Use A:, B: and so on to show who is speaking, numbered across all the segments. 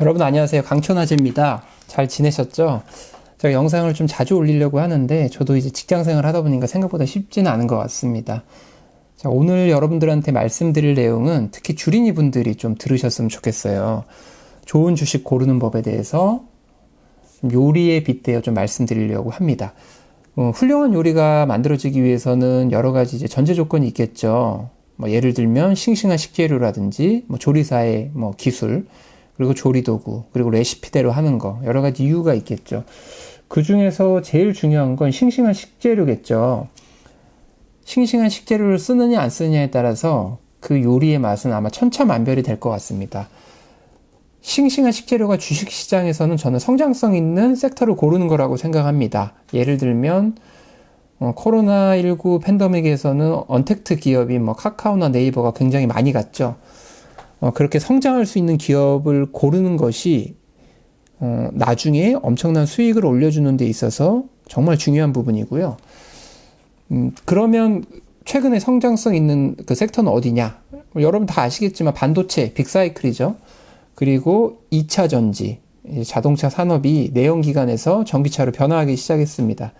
A: 여러분 안녕하세요. 강천아재입니다. 잘 지내셨죠? 제가 영상을 좀 자주 올리려고 하는데 저도 이제 직장 생활 하다 보니까 생각보다 쉽지는 않은 것 같습니다. 자, 오늘 여러분들한테 말씀드릴 내용은 특히 주린이 분들이 좀 들으셨으면 좋겠어요. 좋은 주식 고르는 법에 대해서 요리에 빗대어 좀 말씀드리려고 합니다. 어, 훌륭한 요리가 만들어지기 위해서는 여러 가지 이제 전제 조건이 있겠죠. 뭐 예를 들면 싱싱한 식재료라든지 뭐 조리사의 뭐 기술 그리고 조리 도구 그리고 레시피대로 하는 거 여러 가지 이유가 있겠죠. 그 중에서 제일 중요한 건 싱싱한 식재료겠죠. 싱싱한 식재료를 쓰느냐 안 쓰느냐에 따라서 그 요리의 맛은 아마 천차만별이 될 것 같습니다. 싱싱한 식재료가 주식시장에서는 저는 성장성 있는 섹터를 고르는 거라고 생각합니다. 예를 들면 어, 코로나19 팬데믹에서는 언택트 기업인 뭐 카카오나 네이버가 굉장히 많이 갔죠. 어, 그렇게 성장할 수 있는 기업을 고르는 것이 어, 나중에 엄청난 수익을 올려주는 데 있어서 정말 중요한 부분이고요. 음, 그러면 최근에 성장성 있는 그 섹터는 어디냐? 여러분 다 아시겠지만 반도체, 빅사이클이죠. 그리고 2차 전지, 자동차 산업이 내연기관에서 전기차로 변화하기 시작했습니다.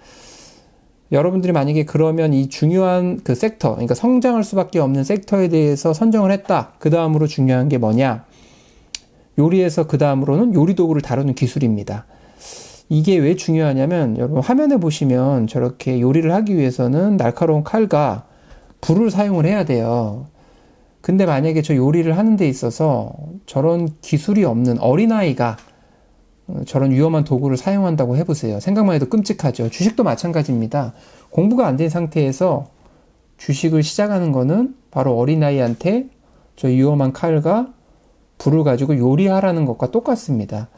A: 여러분들이 만약에 그러면 이 중요한 그 섹터, 그러니까 성장할 수밖에 없는 섹터에 대해서 선정을 했다. 그 다음으로 중요한 게 뭐냐? 요리에서 그 다음으로는 요리 도구를 다루는 기술입니다. 이게 왜 중요하냐면 여러분 화면에 보시면 저렇게 요리를 하기 위해서는 날카로운 칼과 불을 사용을 해야 돼요. 근데 만약에 저 요리를 하는 데 있어서 저런 기술이 없는 어린아이가 어, 저런 위험한 도구를 사용한다고 해보세요. 생각만 해도 끔찍하죠. 주식도 마찬가지입니다. 공부가 안 된 상태에서 주식을 시작하는 거는 바로 어린아이한테 저 위험한 칼과 불을 가지고 요리하라는 것과 똑같습니다.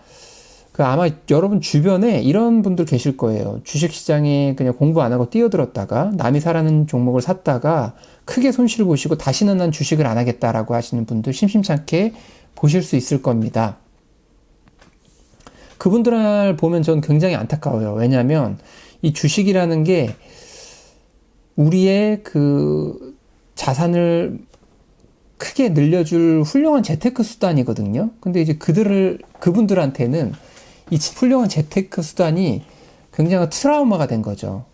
A: 그 아마 여러분 주변에 이런 분들 계실 거예요. 주식 시장에 그냥 공부 안 하고 뛰어들었다가 남이 사라는 종목을 샀다가 크게 손실 보시고 다시는 난 주식을 안 하겠다라고 하시는 분들 심심찮게 보실 수 있을 겁니다. 그분들을 보면 전 굉장히 안타까워요. 왜냐하면 이 주식이라는 게 우리의 그 자산을 크게 늘려줄 훌륭한 재테크 수단이거든요. 근데 이제 그들을, 그분들한테는 이 훌륭한 재테크 수단이 굉장히 트라우마가 된 거죠.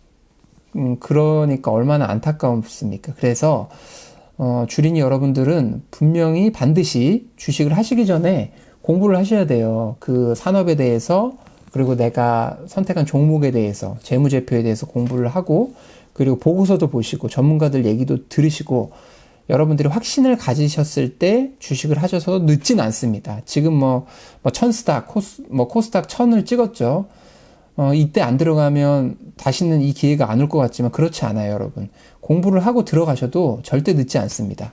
A: 음, 그러니까 얼마나 안타까웠습니까? 그래서, 어, 주린이 여러분들은 분명히 반드시 주식을 하시기 전에 공부를 하셔야 돼요. 그 산업에 대해서 그리고 내가 선택한 종목에 대해서 재무제표에 대해서 공부를 하고 그리고 보고서도 보시고 전문가들 얘기도 들으시고 여러분들이 확신을 가지셨을 때 주식을 하셔서 늦진 않습니다. 지금 뭐, 뭐 천스닥, 코스, 뭐 코스닥 천을 찍었죠. 어, 이때 안 들어가면 다시는 이 기회가 안 올 것 같지만 그렇지 않아요, 여러분. 공부를 하고 들어가셔도 절대 늦지 않습니다.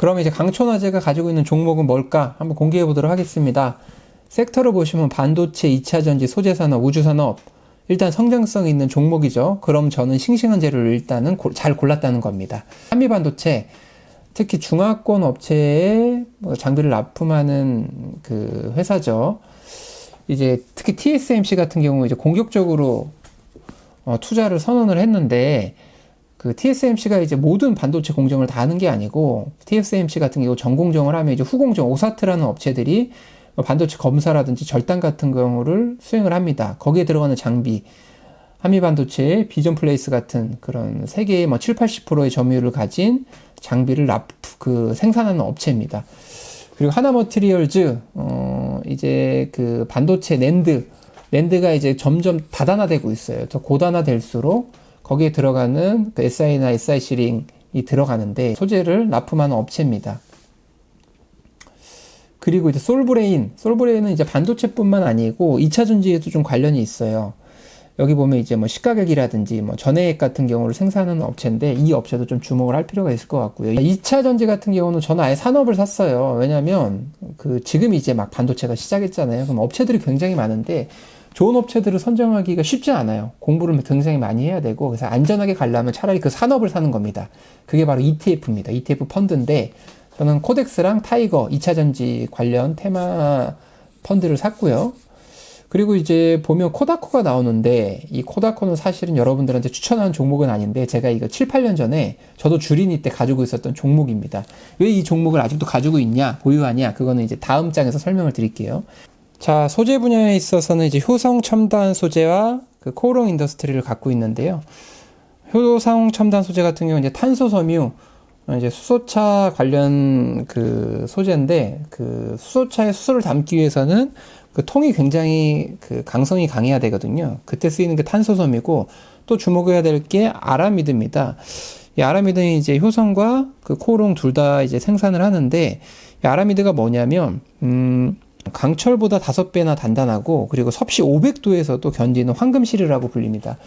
A: 그럼 이제 강촌화재가 가지고 있는 종목은 뭘까? 한번 공개해 보도록 하겠습니다. 섹터를 보시면 반도체, 2차전지, 소재산업, 우주산업, 일단 성장성 있는 종목이죠. 그럼 저는 싱싱한 재료를 일단은 고, 잘 골랐다는 겁니다. 한미반도체, 특히 중화권 업체에 뭐 장비를 납품하는 그 회사죠. 이제 특히 TSMC 같은 경우 이제 공격적으로 어, 투자를 선언을 했는데 그 TSMC가 이제 모든 반도체 공정을 다 하는 게 아니고 TSMC 같은 경우 전공정을 하면 이제 후공정 오사트라는 업체들이 반도체 검사라든지 절단 같은 경우를 수행을 합니다. 거기에 들어가는 장비 한미 반도체 비전 플레이스 같은 그런 세계의 뭐 7, 80%의 점유율을 가진 장비를 납, 그 생산하는 업체입니다. 그리고 하나 머티리얼즈 어 이제 그 반도체 랜드 랜드가 이제 점점 다단화되고 있어요. 더 고단화될수록 거기에 들어가는 그 SI나 SIC 링이 들어가는데 소재를 납품하는 업체입니다. 그리고 이제 솔브레인, 솔브레인은 이제 반도체뿐만 아니고 2차 전지에도 좀 관련이 있어요. 여기 보면 이제 뭐 시가격이라든지 뭐 전해액 같은 경우를 생산하는 업체인데 이 업체도 좀 주목을 할 필요가 있을 것 같고요. 2차 전지 같은 경우는 저는 아예 산업을 샀어요. 왜냐면 그 지금 이제 막 반도체가 시작했잖아요. 그럼 업체들이 굉장히 많은데 좋은 업체들을 선정하기가 쉽지 않아요. 공부를 굉장히 많이 해야 되고 그래서 안전하게 가려면 차라리 그 산업을 사는 겁니다. 그게 바로 ETF입니다. ETF 펀드인데 저는 코덱스랑 타이거 2차 전지 관련 테마 펀드를 샀고요. 그리고 이제 보면 코다코가 나오는데 이 코다코는 사실은 여러분들한테 추천하는 종목은 아닌데 제가 이거 7, 8년 전에 저도 주린이 때 가지고 있었던 종목입니다. 왜 이 종목을 아직도 가지고 있냐, 보유하냐, 그거는 이제 다음 장에서 설명을 드릴게요. 자, 소재 분야에 있어서는 이제 효성 첨단 소재와 그 코오롱 인더스트리를 갖고 있는데요. 효성 첨단 소재 같은 경우는 이제 탄소 섬유, 이제 수소차 관련 그 소재인데 그 수소차에 수소를 담기 위해서는 그 통이 굉장히 그 강성이 강해야 되거든요. 그때 쓰이는 게 탄소섬이고 또 주목해야 될 게 아라미드입니다. 이 아라미드는 이제 효성과 그 코롱 둘 다 이제 생산을 하는데 이 아라미드가 뭐냐면 음 강철보다 다섯 배나 단단하고 그리고 섭씨 500도에서도 견디는 황금실이라고 불립니다.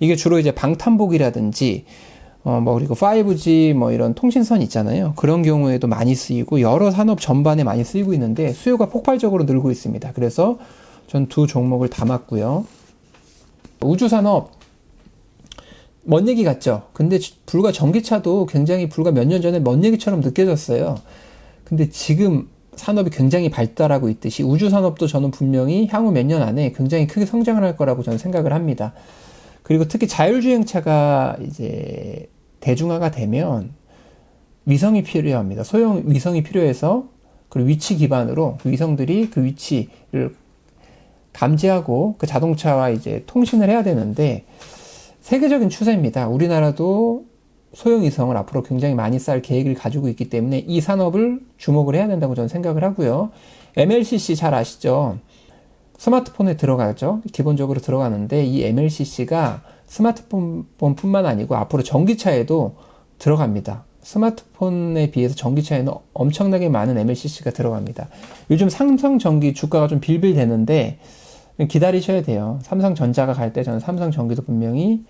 A: 이게 주로 이제 방탄복이라든지 어, 뭐, 그리고 5G 뭐 이런 통신선 있잖아요. 그런 경우에도 많이 쓰이고 여러 산업 전반에 많이 쓰이고 있는데 수요가 폭발적으로 늘고 있습니다. 그래서 전 두 종목을 담았고요. 우주산업, 먼 얘기 같죠? 근데 불과 전기차도 굉장히 불과 몇 년 전에 먼 얘기처럼 느껴졌어요. 근데 지금 산업이 굉장히 발달하고 있듯이 우주 산업도 저는 분명히 향후 몇 년 안에 굉장히 크게 성장을 할 거라고 저는 생각을 합니다. 그리고 특히 자율주행차가 이제 대중화가 되면 위성이 필요합니다. 소형 위성이 필요해서 그리고 위치 기반으로 그 위성들이 그 위치를 감지하고 그 자동차와 이제 통신을 해야 되는데 세계적인 추세입니다. 우리나라도 소형 위성을 앞으로 굉장히 많이 쌀 계획을 가지고 있기 때문에 이 산업을 주목을 해야 된다고 저는 생각을 하고요. MLCC 잘 아시죠? 스마트폰에 들어가죠. 기본적으로 들어가는데 이 MLCC가 스마트폰뿐만 아니고 앞으로 전기차에도 들어갑니다. 스마트폰에 비해서 전기차에는 엄청나게 많은 MLCC가 들어갑니다. 요즘 삼성 전기 주가가 좀 빌빌대는데 기다리셔야 돼요. 삼성전자가 갈 때 저는 삼성 전기도 분명히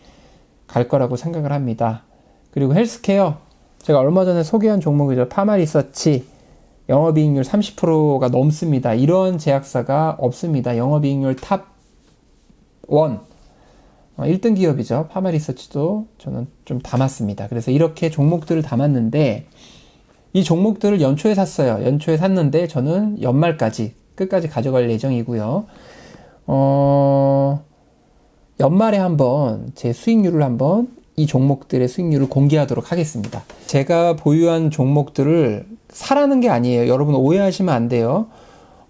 A: 갈 거라고 생각을 합니다. 그리고 헬스케어 제가 얼마 전에 소개한 종목이죠. 파마리서치 영업이익률 30%가 넘습니다. 이런 제약사가 없습니다. 영업이익률 탑 1. 1등 어, 기업이죠. 파마리서치도 저는 좀 담았습니다. 그래서 이렇게 종목들을 담았는데 이 종목들을 연초에 샀어요. 연초에 샀는데 저는 연말까지 끝까지 가져갈 예정이고요. 어, 연말에 한번 제 수익률을 한번 이 종목들의 수익률을 공개하도록 하겠습니다. 제가 보유한 종목들을 사라는 게 아니에요. 여러분 오해하시면 안 돼요.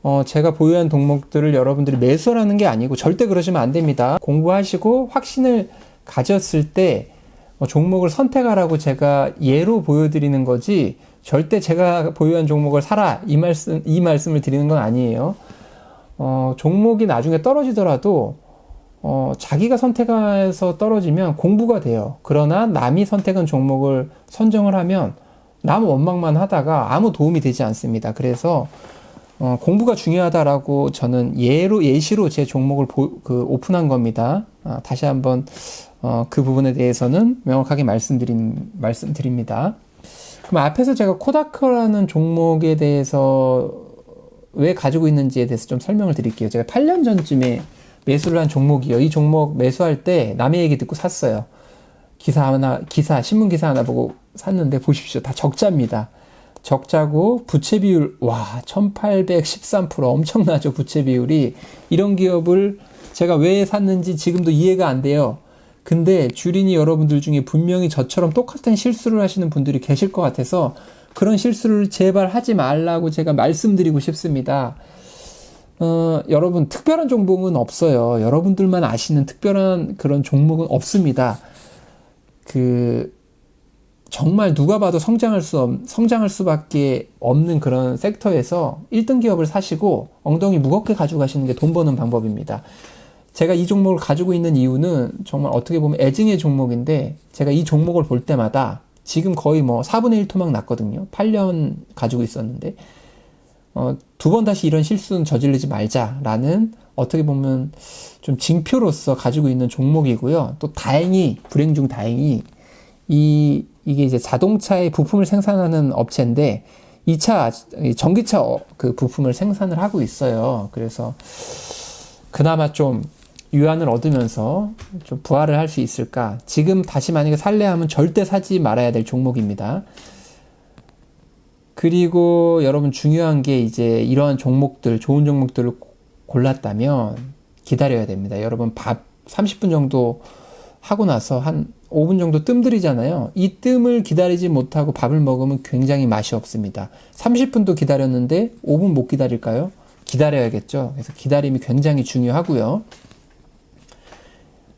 A: 어, 제가 보유한 종목들을 여러분들이 매수하는 게 아니고 절대 그러시면 안 됩니다. 공부하시고 확신을 가졌을 때 어, 종목을 선택하라고 제가 예로 보여드리는 거지 절대 제가 보유한 종목을 사라 이 말씀 이 말씀을 드리는 건 아니에요. 어, 종목이 나중에 떨어지더라도 어, 자기가 선택해서 떨어지면 공부가 돼요. 그러나 남이 선택한 종목을 선정을 하면 남 원망만 하다가 아무 도움이 되지 않습니다. 그래서 어, 공부가 중요하다라고 저는 예로 예시로 제 종목을 보, 그 오픈한 겁니다. 아, 다시 한번 어, 그 부분에 대해서는 명확하게 말씀드린 말씀드립니다. 그럼 앞에서 제가 코다크라는 종목에 대해서 왜 가지고 있는지에 대해서 좀 설명을 드릴게요. 제가 8년 전쯤에 매수를 한 종목이요. 이 종목 매수할 때 남의 얘기 듣고 샀어요. 기사 하나, 기사, 신문 기사 하나 보고 샀는데 보십시오. 다 적자입니다. 적자고 부채 비율, 와, 1813% 엄청나죠. 부채 비율이. 이런 기업을 제가 왜 샀는지 지금도 이해가 안 돼요. 근데 주린이 여러분들 중에 분명히 저처럼 똑같은 실수를 하시는 분들이 계실 것 같아서 그런 실수를 제발 하지 말라고 제가 말씀드리고 싶습니다. 어, 여러분, 특별한 종목은 없어요. 여러분들만 아시는 특별한 그런 종목은 없습니다. 그, 정말 누가 봐도 성장할 수, 없, 성장할 수밖에 없는 그런 섹터에서 1등 기업을 사시고 엉덩이 무겁게 가지고 가시는 게 돈 버는 방법입니다. 제가 이 종목을 가지고 있는 이유는 정말 어떻게 보면 애증의 종목인데 제가 이 종목을 볼 때마다 지금 거의 뭐 4분의 1 토막 났거든요. 8년 가지고 있었는데 어, 두 번 다시 이런 실수는 저지르지 말자라는 어떻게 보면 좀 징표로서 가지고 있는 종목이고요. 또 다행히 불행 중 다행히 이 이게 이제 자동차의 부품을 생산하는 업체인데 2차 전기차 어, 그 부품을 생산을 하고 있어요. 그래서 그나마 좀 유한을 얻으면서 좀 부활을 할 수 있을까? 지금 다시 만약에 살래 하면 절대 사지 말아야 될 종목입니다. 그리고 여러분 중요한 게 이제 이러한 종목들, 좋은 종목들을 골랐다면 기다려야 됩니다. 여러분 밥 30분 정도 하고 나서 한 5분 정도 뜸 들이잖아요. 이 뜸을 기다리지 못하고 밥을 먹으면 굉장히 맛이 없습니다. 30분도 기다렸는데 5분 못 기다릴까요? 기다려야겠죠. 그래서 기다림이 굉장히 중요하고요.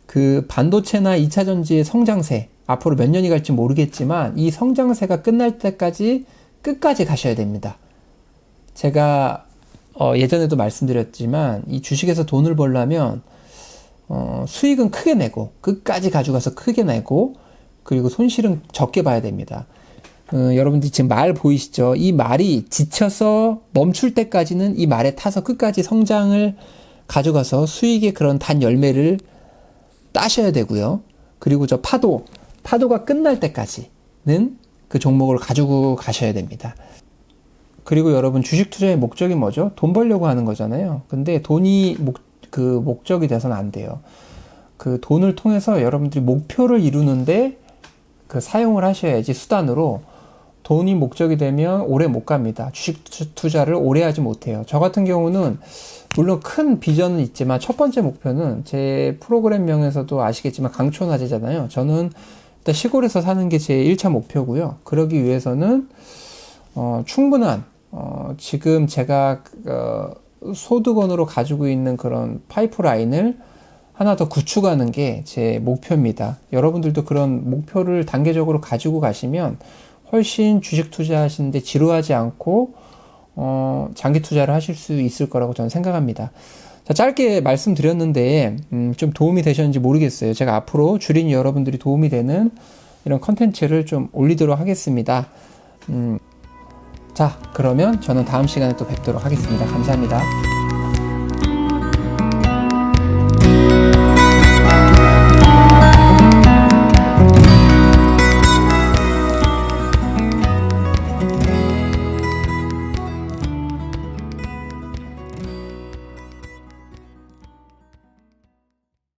A: 그 반도체나 2차 전지의 성장세 앞으로 몇 년이 갈지 모르겠지만 이 성장세가 끝날 때까지 끝까지 가셔야 됩니다. 제가 어 예전에도 말씀드렸지만 이 주식에서 돈을 벌려면 어 수익은 크게 내고 끝까지 가져가서 크게 내고 그리고 손실은 적게 봐야 됩니다. 어, 여러분들 지금 말 보이시죠? 이 말이 지쳐서 멈출 때까지는 이 말에 타서 끝까지 성장을 가져가서 수익의 그런 단 열매를 따셔야 되고요. 그리고 저 파도, 파도가 끝날 때까지는 그 종목을 가지고 가셔야 됩니다. 그리고 여러분 주식 투자의 목적이 뭐죠? 돈 벌려고 하는 거잖아요. 근데 돈이 목, 그 목적이 돼서는 안 돼요. 그 돈을 통해서 여러분들이 목표를 이루는데 그 사용을 하셔야지 수단으로 돈이 목적이 되면 오래 못 갑니다. 주식 투자를 오래 하지 못해요. 저 같은 경우는 물론 큰 비전은 있지만 첫 번째 목표는 제 프로그램명에서도 아시겠지만 강촌화재잖아요. 저는 일단 시골에서 사는 게 제 1차 목표고요. 그러기 위해서는 어, 충분한 어, 지금 제가 어, 소득원으로 가지고 있는 그런 파이프라인을 하나 더 구축하는 게 제 목표입니다. 여러분들도 그런 목표를 단계적으로 가지고 가시면 훨씬 주식 투자하시는데 지루하지 않고 어, 장기 투자를 하실 수 있을 거라고 저는 생각합니다. 자, 짧게 말씀드렸는데 음, 좀 도움이 되셨는지 모르겠어요. 제가 앞으로 주린 여러분들이 도움이 되는 이런 컨텐츠를 좀 올리도록 하겠습니다. 음, 자, 그러면 저는 다음 시간에 또 뵙도록 하겠습니다. 감사합니다.